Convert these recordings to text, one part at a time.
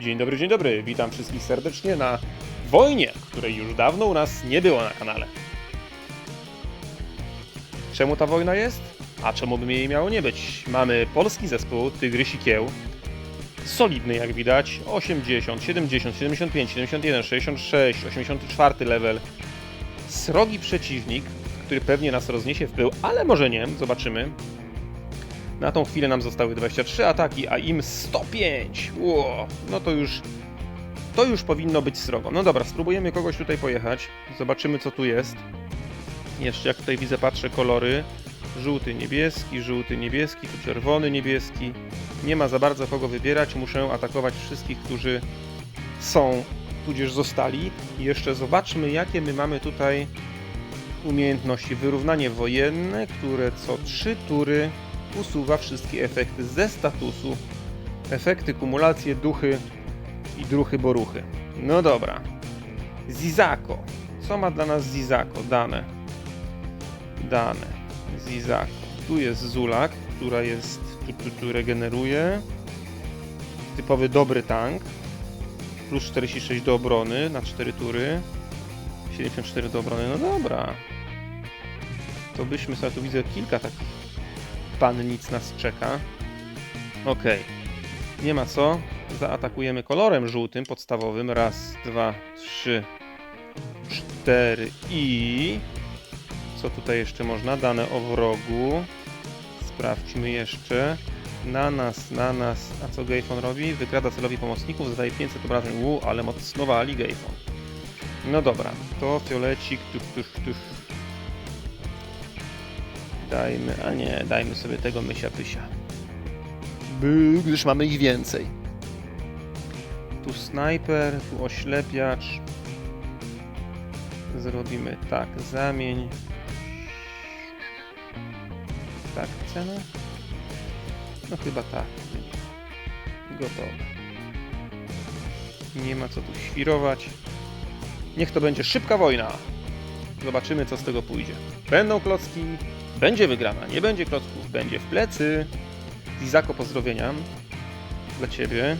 Dzień dobry, dzień dobry. Witam wszystkich serdecznie na wojnie, której już dawno u nas nie było na kanale. Czemu ta wojna jest? A czemu by jej miało nie być? Mamy polski zespół Tygrysi Kieł. Solidny jak widać. 80, 70, 75, 71, 66, 84 level. Srogi przeciwnik, który pewnie nas rozniesie w pył, ale może nie, zobaczymy. Na tą chwilę nam zostały 23 ataki, a im 105. Ło, no to już to już powinno być srogo. No dobra, spróbujemy kogoś tutaj pojechać. Zobaczymy co tu jest. Jeszcze jak tutaj widzę, patrzę kolory. Żółty, niebieski, żółty, niebieski, tu czerwony, niebieski. Nie ma za bardzo kogo wybierać. Muszę atakować wszystkich, którzy są, tudzież zostali. I jeszcze zobaczmy, jakie my mamy tutaj umiejętności. Wyrównanie wojenne, które co 3 tury usuwa wszystkie efekty ze statusu. Efekty, kumulacje, duchy i druchy boruchy. No dobra. Zizako. Co ma dla nas Zizako? Dane. Dane. Zizako. Tu jest Zulak, która jest, tu, tu, tu regeneruje. Typowy dobry tank. Plus 46 do obrony na 4 tury. 74 do obrony. No dobra. To byśmy sobie tu widzę kilka takich pannic nas czeka. Okej. Nie ma co. Zaatakujemy kolorem żółtym, podstawowym. Raz, dwa, trzy, cztery i... Co tutaj jeszcze można? Dane o wrogu. Sprawdźmy jeszcze. Na nas, na nas. A co Gejfon robi? Wykrada celowi pomocników, zadaje 500 obrażeń. U, ale mocno wali Gejfon. No dobra, to fiolecik, tuż, tuż, tuż. Dajmy, a nie, dajmy sobie tego mysia pysia. By, gdyż mamy ich więcej. Tu snajper, tu oślepiacz. Zrobimy tak, zamień. Tak, cena? No chyba tak. Gotowe. Nie ma co tu świrować. Niech to będzie szybka wojna. Zobaczymy, co z tego pójdzie. Będą klocki, będzie wygrana. Nie będzie klocków, będzie w plecy. Izako, pozdrowienia dla ciebie.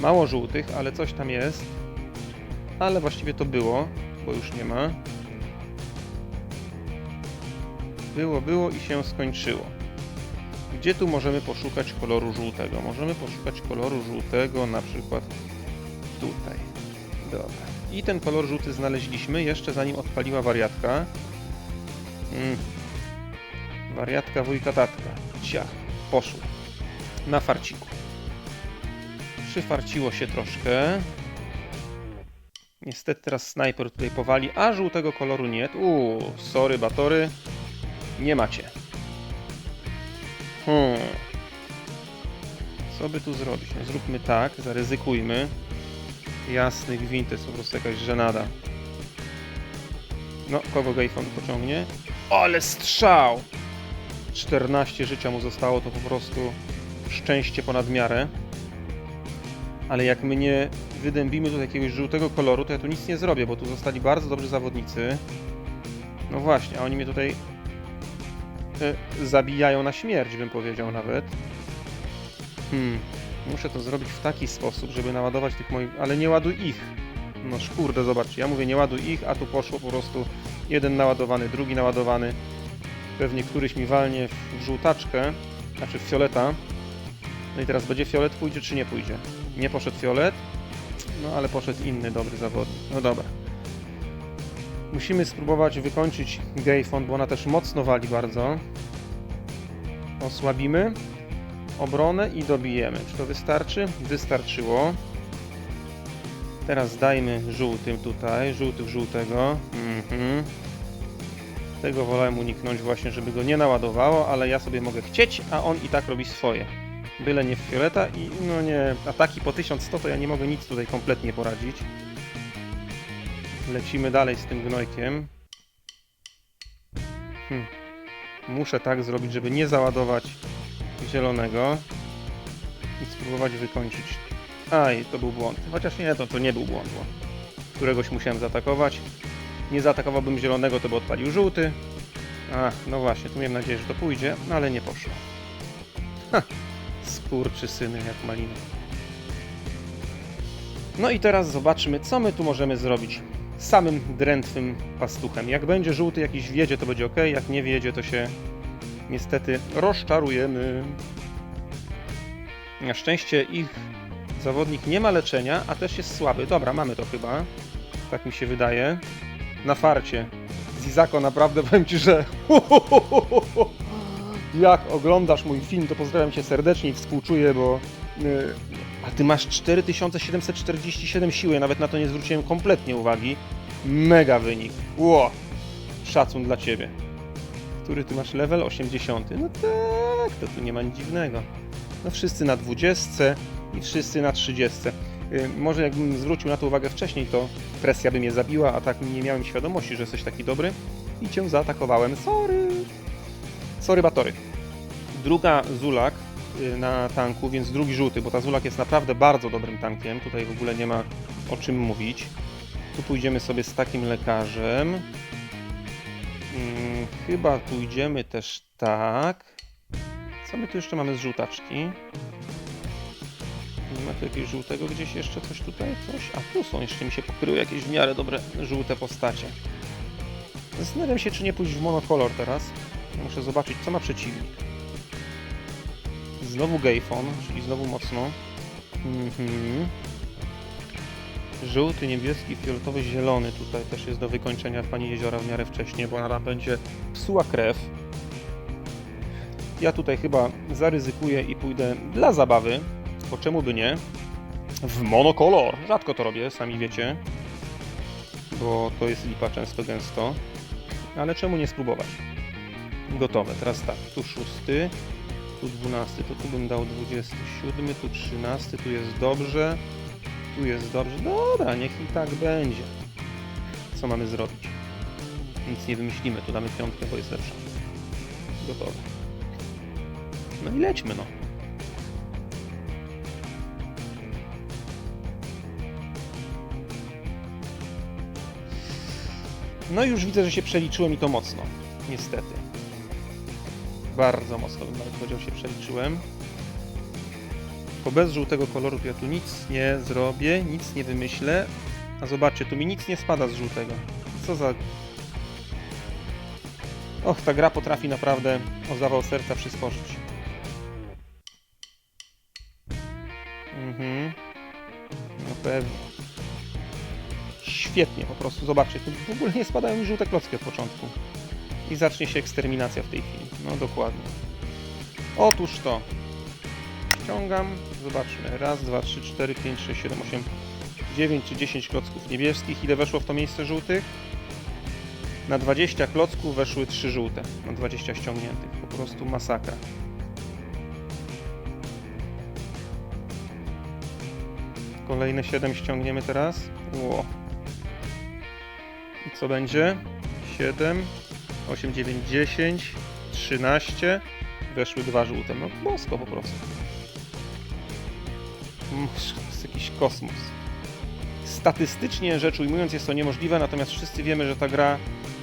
Mało żółtych, ale coś tam jest. Ale właściwie to było, bo już nie ma. Było, było i się skończyło. Gdzie tu możemy poszukać koloru żółtego? Możemy poszukać koloru żółtego na przykład tutaj. Dobra. I ten kolor żółty znaleźliśmy jeszcze zanim odpaliła wariatka. Mm. Wariatka wujka tatka. Ciach. Poszło. Na farciku. Przyfarciło się troszkę. Niestety teraz snajper tutaj powali, a żółtego koloru nie. Uuu, sorry batory. Nie macie. Hmm. Co by tu zrobić? No zróbmy tak, zaryzykujmy. Jasny gwint to jest po prostu jakaś żenada. No, kogo Gejfon pociągnie? Ale strzał! 14 życia mu zostało, to po prostu szczęście ponad miarę. Ale jak my nie wydębimy tu jakiegoś żółtego koloru, to ja tu nic nie zrobię, bo tu zostali bardzo dobrzy zawodnicy. No właśnie, a oni mnie tutaj e, zabijają na śmierć, bym powiedział nawet. Hmm, muszę to zrobić w taki sposób, żeby naładować tych moich... Ale nie ładuj ich! No kurde, zobaczcie, ja mówię nie ładuj ich, a tu poszło po prostu jeden naładowany, drugi naładowany. Pewnie któryś mi walnie w żółtaczkę, znaczy w fioleta. No i teraz będzie fiolet, pójdzie czy nie pójdzie? Nie poszedł fiolet, no ale poszedł inny dobry zawodnik. No dobra. Musimy spróbować wykończyć Gayfon, bo ona też mocno wali bardzo. Osłabimy obronę i dobijemy. Czy to wystarczy? Wystarczyło. Teraz dajmy żółtym tutaj, żółty w żółtego. Mhm. Tego wolałem uniknąć właśnie, żeby go nie naładowało, ale ja sobie mogę chcieć, a on i tak robi swoje. Byle nie w fioleta i no nie, ataki po 1100 to ja nie mogę nic tutaj kompletnie poradzić. Lecimy dalej z tym gnojkiem. Hm. Muszę tak zrobić, żeby nie załadować zielonego i spróbować wykończyć. Aj, to był błąd. Chociaż nie, to, to nie był błąd. Bo któregoś musiałem zaatakować. Nie zaatakowałbym zielonego, to by odpalił żółty. Ach, no właśnie, tu miałem nadzieję, że to pójdzie, no ale nie poszło. Ha, skurczy syny jak maliny. No i teraz zobaczmy, co my tu możemy zrobić samym drętwym pastuchem. Jak będzie żółty jakiś wiedzie, to będzie ok, jak nie wiedzie, to się niestety rozczarujemy. Na szczęście ich zawodnik nie ma leczenia, a też jest słaby. Dobra, mamy to chyba. Tak mi się wydaje. Na farcie. Zizako, naprawdę powiem Ci, że jak oglądasz mój film, to pozdrawiam Cię serdecznie i współczuję, bo y, a Ty masz 4747 siły, ja nawet na to nie zwróciłem kompletnie uwagi. Mega wynik. Ło! Szacun dla Ciebie. Który Ty masz level? 80. No tak, to tu nie ma nic dziwnego. No wszyscy na 20 i wszyscy na 30. Y, Może jakbym zwrócił na to uwagę wcześniej, to presja by mnie zabiła, a tak nie miałem świadomości, że jesteś taki dobry i cię zaatakowałem. Sorry! Sorry, Batory. Druga Zulak y, na tanku, więc drugi żółty, bo ta Zulak jest naprawdę bardzo dobrym tankiem. Tutaj w ogóle nie ma o czym mówić. Tu pójdziemy sobie z takim lekarzem. Hmm, chyba pójdziemy też tak. Co my tu jeszcze mamy z żółtaczki? Nie ma tu jakiegoś żółtego gdzieś jeszcze coś tutaj? Coś? A tu są, jeszcze mi się pokryły jakieś w miarę dobre żółte postacie. Zastanawiam się, czy nie pójść w monokolor teraz. Muszę zobaczyć, co ma przeciwnik. Znowu Gayfon, czyli znowu mocno. Mhm. Żółty, niebieski, fioletowy, zielony tutaj też jest do wykończenia w Pani Jeziora w miarę wcześnie, bo ona będzie psuła krew. Ja tutaj chyba zaryzykuję i pójdę dla zabawy, bo czemu by nie, w monokolor. Rzadko to robię, sami wiecie, bo to jest lipa często gęsto, ale czemu nie spróbować? Gotowe, teraz tak, tu szósty, tu dwunasty, to tu bym dał 27, tu 13, tu jest dobrze, tu jest dobrze, dobra, niech i tak będzie. Co mamy zrobić? Nic nie wymyślimy, tu damy piątkę, bo jest lepsza. Gotowe. No i lećmy, no. No i już widzę, że się przeliczyłem i to mocno. Niestety. Bardzo mocno bym nawet powiedział się przeliczyłem. Bo bez żółtego koloru ja tu nic nie zrobię, nic nie wymyślę. A zobaczcie, tu mi nic nie spada z żółtego. Co za... Och, ta gra potrafi naprawdę o zawał serca przysporzyć. Mhm. No pewnie. Świetnie po prostu, zobaczcie, tu w ogóle nie spadają mi żółte klocki od początku. I zacznie się eksterminacja w tej chwili. No dokładnie. Otóż to. Ściągam, zobaczmy. Raz, dwa, trzy, cztery, pięć, sześć, siedem, osiem, dziewięć czy 10 klocków niebieskich. Ile weszło w to miejsce żółtych? Na 20 klocków weszły 3 żółte. Na 20 ściągniętych. Po prostu masakra. Kolejne 7 ściągniemy teraz. Ło. I co będzie? 7, 8, 9, 10, 13. Weszły dwa żółte. No bosko po prostu. To jest jakiś kosmos. Statystycznie rzecz ujmując jest to niemożliwe, natomiast wszyscy wiemy, że ta gra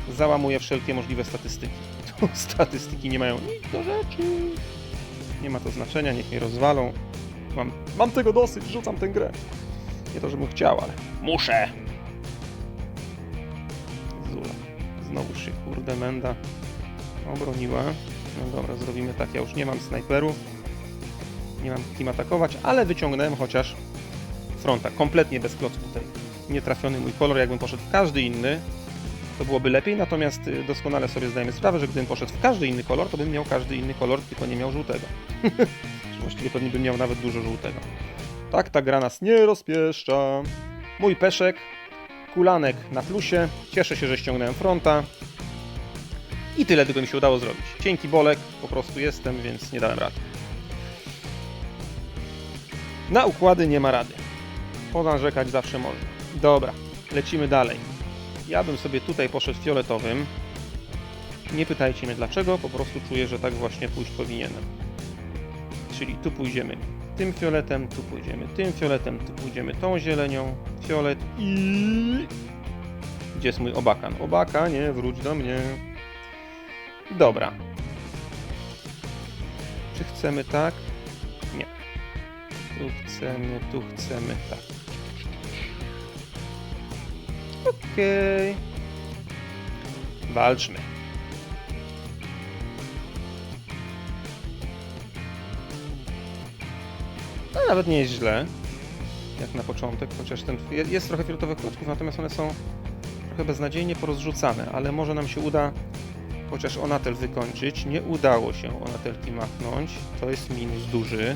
załamuje wszelkie możliwe statystyki. Tu statystyki nie mają nic do rzeczy. Nie ma to znaczenia, niech mnie rozwalą. Mam, mam tego dosyć, rzucam tę grę. Nie to, żebym chciał, ale muszę. Znowu się kurde menda obroniła. No dobra, zrobimy tak. Ja już nie mam snajperów. Nie mam kim atakować, ale wyciągnąłem chociaż fronta. Kompletnie bez klocków tutaj. Nietrafiony mój kolor. Jakbym poszedł w każdy inny, to byłoby lepiej. Natomiast y, doskonale sobie zdajemy sprawę, że gdybym poszedł w każdy inny kolor, to bym miał każdy inny kolor, tylko nie miał żółtego. Właściwie pewnie bym miał nawet dużo żółtego. Tak ta gra nas nie rozpieszcza. Mój peszek, kulanek na plusie. Cieszę się, że ściągnąłem fronta. I tyle tylko mi się udało zrobić. Cienki bolek, po prostu jestem, więc nie dałem rady. Na układy nie ma rady. Ponarzekać zawsze można. Dobra, lecimy dalej. Ja bym sobie tutaj poszedł fioletowym. Nie pytajcie mnie dlaczego, po prostu czuję, że tak właśnie pójść powinienem. Czyli tu pójdziemy tym fioletem, tu pójdziemy tym fioletem, tu pójdziemy tą zielenią, fiolet i... Gdzie jest mój obakan? Obakanie, wróć do mnie. Dobra. Czy chcemy tak? Nie. Tu chcemy, tu chcemy tak. Okej. Walczmy. No nawet nie jest źle. Jak na początek, chociaż ten je- jest trochę fioletowych klocków, natomiast one są trochę beznadziejnie porozrzucane, ale może nam się uda chociaż onatel wykończyć. Nie udało się onatelki machnąć. To jest minus duży.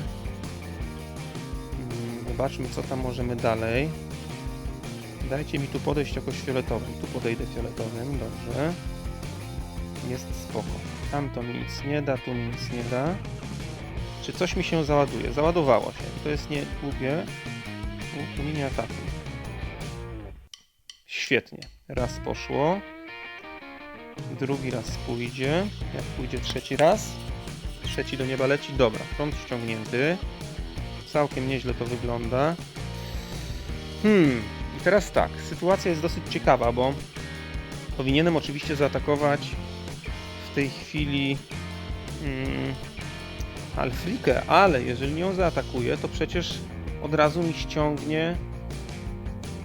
Mm, Zobaczmy, co tam możemy dalej. Dajcie mi tu podejść jakoś fioletowym. Tu podejdę fioletowym, dobrze. Jest spoko. Tam to mi nic nie da, tu mi nic nie da. Czy coś mi się załaduje? Załadowało się. To jest nie głupie. Tu, mi nie. Świetnie. Raz poszło. Drugi raz pójdzie. Jak pójdzie trzeci raz? Trzeci do nieba leci. Dobra, front ściągnięty. Całkiem nieźle to wygląda. Hmm, i teraz tak. Sytuacja jest dosyć ciekawa, bo powinienem oczywiście zaatakować w tej chwili mm, Alfrikę, ale jeżeli ją zaatakuję, to przecież od razu mi ściągnie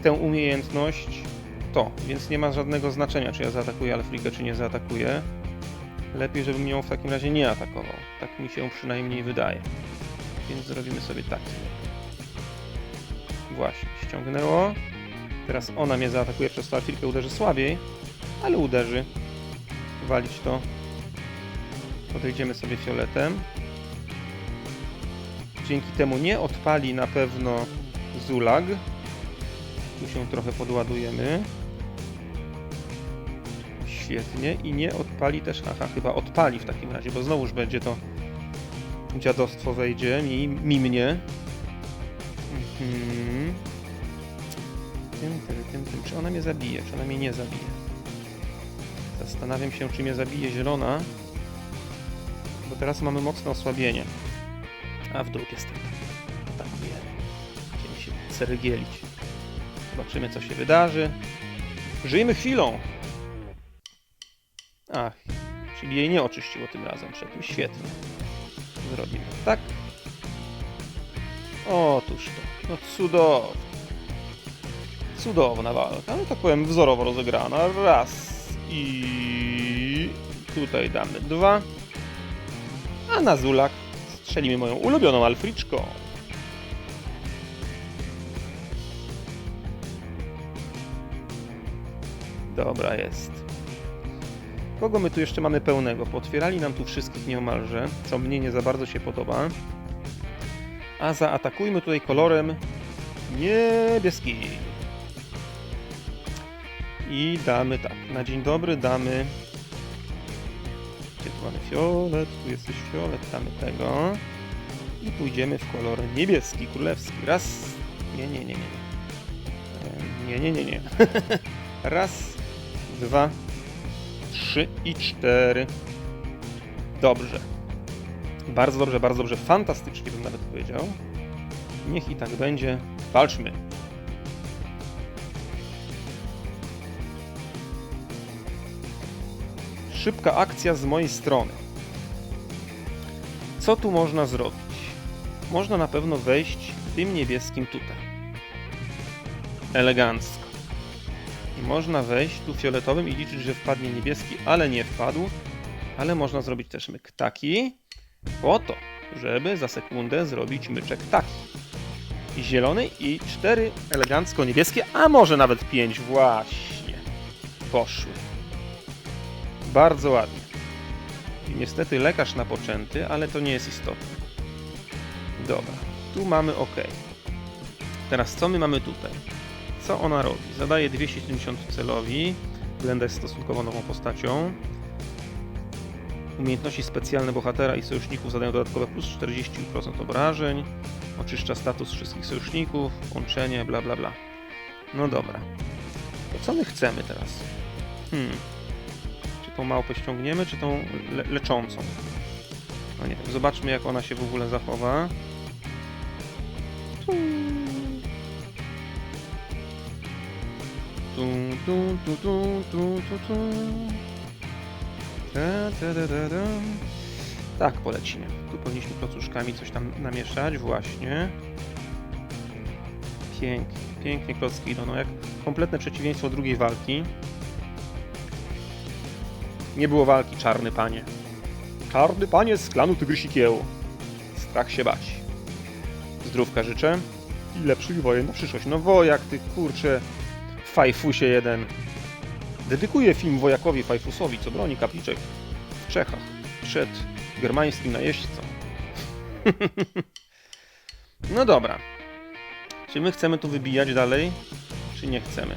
tę umiejętność to, więc nie ma żadnego znaczenia, czy ja zaatakuję Alfrikę, czy nie zaatakuję. Lepiej, żebym ją w takim razie nie atakował. Tak mi się przynajmniej wydaje. Więc zrobimy sobie tak. Właśnie, ściągnęło. Teraz ona mnie zaatakuje, przez to Alfrikę uderzy słabiej, ale uderzy. Walić to. Podejdziemy sobie fioletem. Dzięki temu nie odpali na pewno Zulag. Tu się trochę podładujemy. Świetnie. I nie odpali też... Aha, chyba odpali w takim razie, bo znowuż będzie to dziadostwo wejdzie mi, mi mnie. Mhm. Tym, tym, tym, tym. Czy ona mnie zabije? Czy ona mnie nie zabije? Zastanawiam się, czy mnie zabije zielona. Bo teraz mamy mocne osłabienie. A w dół jest atakuje. Będziemy się cerygielić. Zobaczymy, co się wydarzy. Żyjmy chwilą! Czyli jej nie oczyściło tym razem przed tym. Świetnie. Zrobimy tak. Otóż to. No cudownie. Cudowna walka. No tak powiem, wzorowo rozegrana. Raz. I tutaj damy dwa. A na Zulak strzelimy moją ulubioną Alfriczką. Dobra jest. Kogo my tu jeszcze mamy pełnego? Potwierali nam tu wszystkich nieomalże, co mnie nie za bardzo się podoba. A zaatakujmy tutaj kolorem niebieskim. I damy tak, na dzień dobry damy... Gdzie tu mamy fiolet? Tu jesteś fiolet, damy tego. I pójdziemy w kolor niebieski, królewski. Raz... Nie, nie, nie, nie. nie. E, Nie, nie, nie, nie. Raz, dwa, trzy i cztery. Dobrze. Bardzo dobrze, bardzo dobrze. Fantastycznie bym nawet powiedział. Niech i tak będzie. Walczmy. Szybka akcja z mojej strony. Co tu można zrobić? Można na pewno wejść tym niebieskim tutaj. Elegancko. Można wejść tu fioletowym i liczyć, że wpadnie niebieski, ale nie wpadł. Ale można zrobić też myk taki, po to, żeby za sekundę zrobić myczek taki. Zielony i cztery elegancko niebieskie, a może nawet pięć właśnie. Poszły. Bardzo ładnie. I niestety lekarz napoczęty, ale to nie jest istotne. Dobra, tu mamy OK. Teraz co my mamy tutaj? Co ona robi? Zadaje 270 celowi. Glenda jest stosunkowo nową postacią. Umiejętności specjalne bohatera i sojuszników zadają dodatkowe plus 40% obrażeń. Oczyszcza status wszystkich sojuszników, łączenie, bla bla bla. No dobra. To co my chcemy teraz? Hmm. Czy tą małpę ściągniemy, czy tą le leczącą? No nie wiem, zobaczmy jak ona się w ogóle zachowa. Tu. Tak, polecimy. Tu powinniśmy klocuszkami coś tam namieszać, właśnie. Pięknie, pięknie klocki idą. No jak kompletne przeciwieństwo drugiej walki. Nie było walki, czarny panie. Czarny panie z klanu Tygrysik-Kieł. Strach się bać. Zdrówka życzę. I lepszych wojen na przyszłość. No wojak, ty kurcze. Fajfusie jeden. Dedykuję film wojakowi Fajfusowi, co broni kapliczek w Czechach przed germańskim najeźdźcą. no dobra. Czy my chcemy tu wybijać dalej, czy nie chcemy?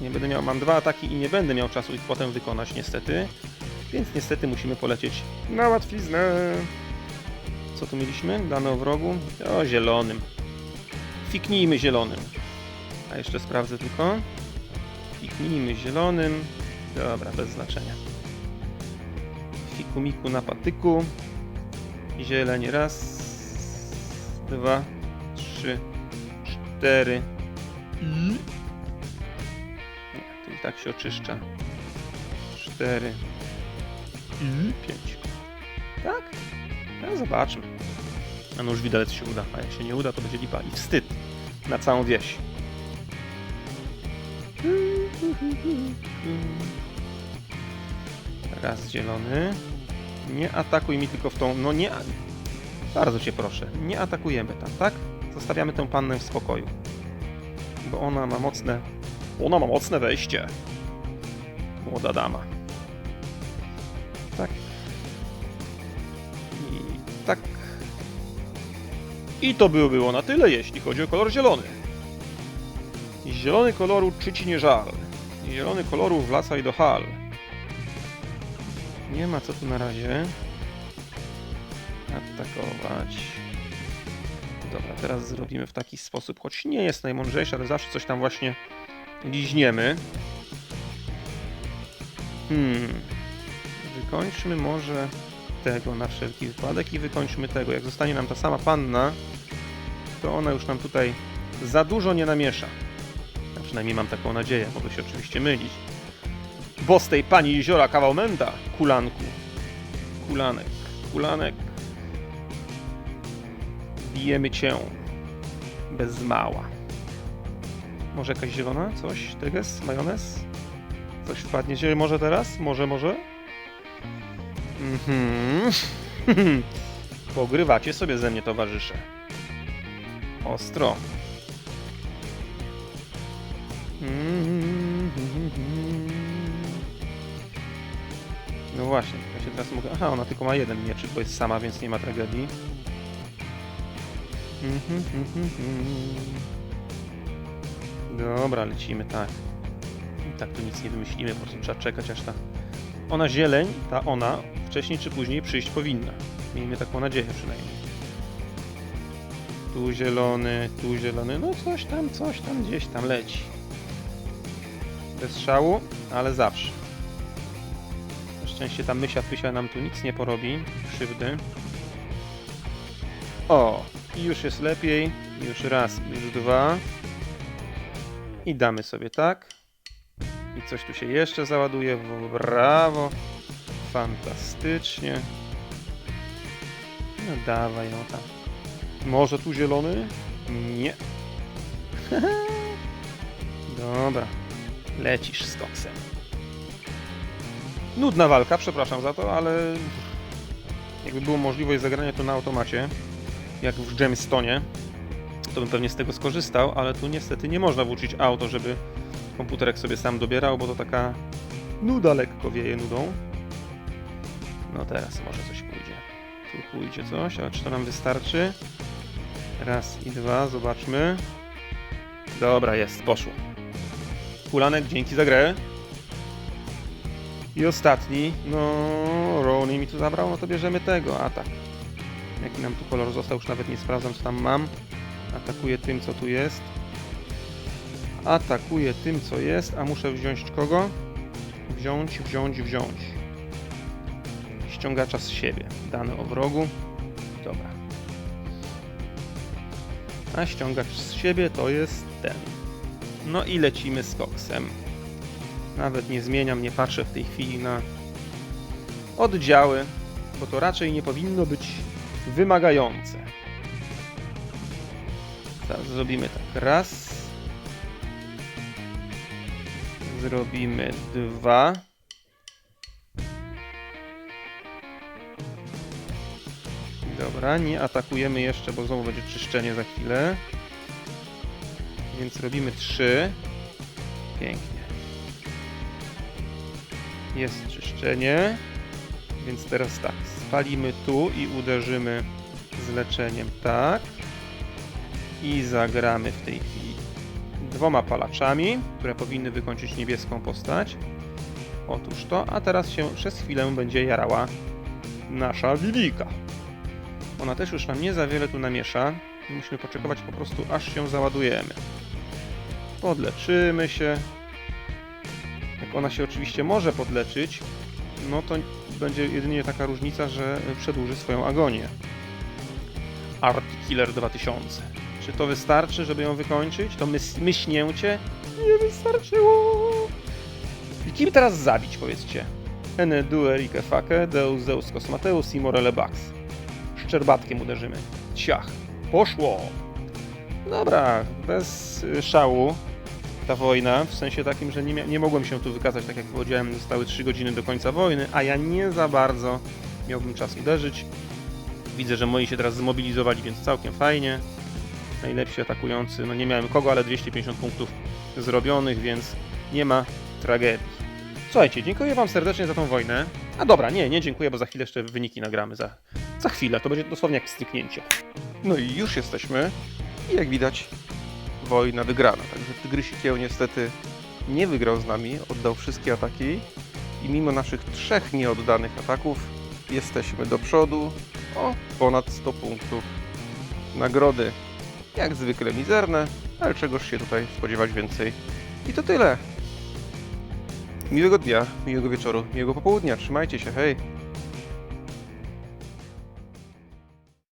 Nie będę miał, mam dwa ataki i nie będę miał czasu ich potem wykonać niestety. Więc niestety musimy polecieć na łatwiznę. Co tu mieliśmy? Dane o wrogu? O, zielonym. Fiknijmy zielonym. A jeszcze sprawdzę tylko. Fiknijmy zielonym. Dobra, bez znaczenia. Fikumiku na patyku. Zieleń raz, dwa, trzy, cztery. I... Nie, to i tak się oczyszcza. Cztery. I pięć. Tak? No zobaczmy. A no już widelec się uda, a jak się nie uda, to będzie lipa i wstyd na całą wieś. Raz zielony. Nie atakuj mi tylko w tą. No nie. Bardzo cię proszę. Nie atakujemy tam, tak? Zostawiamy tę pannę w spokoju. Bo ona ma mocne. Ona ma mocne wejście. Młoda dama. Tak. I tak. I to by było na tyle, jeśli chodzi o kolor zielony. Zielony koloru czy ci nie żal? Zielony koloru wlacaj do hal. Nie ma co tu na razie atakować. Dobra, teraz zrobimy w taki sposób, choć nie jest najmądrzejszy, ale zawsze coś tam właśnie liźniemy. Hmm. Wykończmy może tego na wszelki wypadek i wykończmy tego. Jak zostanie nam ta sama panna, to ona już nam tutaj za dużo nie namiesza. Przynajmniej mam taką nadzieję, mogę się oczywiście mylić. Bo z tej pani jeziora kawał męta, kulanku. Kulanek, kulanek. Bijemy cię. Bez mała. Może jakaś zielona? Coś? Teges? Majonez? Coś wpadnie może teraz? Może, może? Mhm. Pogrywacie sobie ze mnie, towarzysze. Ostro. No właśnie, ja się teraz mogę... Aha, ona tylko ma jeden mieczyk, bo jest sama, więc nie ma tragedii. Dobra, lecimy, tak. I tak tu nic nie wymyślimy, po prostu trzeba czekać aż ta... Ona zieleń, ta ona, wcześniej czy później przyjść powinna. Miejmy taką nadzieję przynajmniej. Tu zielony, tu zielony, no coś tam, coś tam, gdzieś tam leci. Bez szału, ale zawsze. Na szczęście ta mysia pysia nam tu nic nie porobi, krzywdy. O, już jest lepiej. Już raz, już dwa. I damy sobie tak. I coś tu się jeszcze załaduje. Brawo. Fantastycznie. No dawaj, no tam. Może tu zielony? Nie. Dobra. Lecisz z koksem. Nudna walka, przepraszam za to, ale jakby było możliwość zagrania to na automacie, jak w Gemstonie, to bym pewnie z tego skorzystał, ale tu niestety nie można włączyć auto, żeby komputerek sobie sam dobierał, bo to taka nuda lekko wieje nudą. No teraz może coś pójdzie. Tu pójdzie coś, ale czy to nam wystarczy? Raz i dwa, zobaczmy. Dobra, jest, poszło. Kulanek, dzięki za grę. I ostatni, no Rony mi tu zabrał, no to bierzemy tego, atak. Jaki nam tu kolor został, już nawet nie sprawdzam co tam mam. Atakuję tym co tu jest. Atakuję tym co jest, a muszę wziąć kogo? Wziąć, wziąć, wziąć. Ściągacza z siebie. Dane o wrogu. Dobra. A ściągacz z siebie to jest ten. No i lecimy z koksem. Nawet nie zmieniam, nie patrzę w tej chwili na oddziały, bo to raczej nie powinno być wymagające. Teraz zrobimy tak. Raz. Zrobimy dwa. Dobra, nie atakujemy jeszcze, bo znowu będzie czyszczenie za chwilę. Więc robimy trzy. Pięknie. Jest czyszczenie. Więc teraz tak, spalimy tu i uderzymy z leczeniem tak. I zagramy w tej chwili dwoma palaczami, które powinny wykończyć niebieską postać. Otóż to, a teraz się przez chwilę będzie jarała nasza Lilika. Ona też już nam nie za wiele tu namiesza. Musimy poczekać po prostu aż się załadujemy. Podleczymy się. Jak ona się oczywiście może podleczyć, no to będzie jedynie taka różnica, że przedłuży swoją agonię. Art Killer 2000. Czy to wystarczy, żeby ją wykończyć? To mys myśnięcie? Nie wystarczyło! I kim teraz zabić, powiedzcie? Ene due rike fake, deus deus cosmateus i morele bax. Szczerbatkiem uderzymy. Ciach. Poszło! Dobra, bez szału ta wojna, w sensie takim, że nie, nie mogłem się tu wykazać, tak jak powiedziałem, zostały 3 godziny do końca wojny, a ja nie za bardzo miałbym czas uderzyć. Widzę, że moi się teraz zmobilizowali, więc całkiem fajnie. Najlepsi atakujący, no nie miałem kogo, ale 250 punktów zrobionych, więc nie ma tragedii. Słuchajcie, dziękuję Wam serdecznie za tą wojnę. A dobra, nie, nie dziękuję, bo za chwilę jeszcze wyniki nagramy. Za, za chwilę, to będzie dosłownie jak styknięcie. No i już jesteśmy. I jak widać, wojna wygrana. Także Tygrysik niestety nie wygrał z nami, oddał wszystkie ataki. I mimo naszych trzech nieoddanych ataków, jesteśmy do przodu o ponad 100 punktów. Nagrody jak zwykle mizerne, ale czegoż się tutaj spodziewać więcej. I to tyle. Miłego dnia, miłego wieczoru, miłego popołudnia. Trzymajcie się, hej!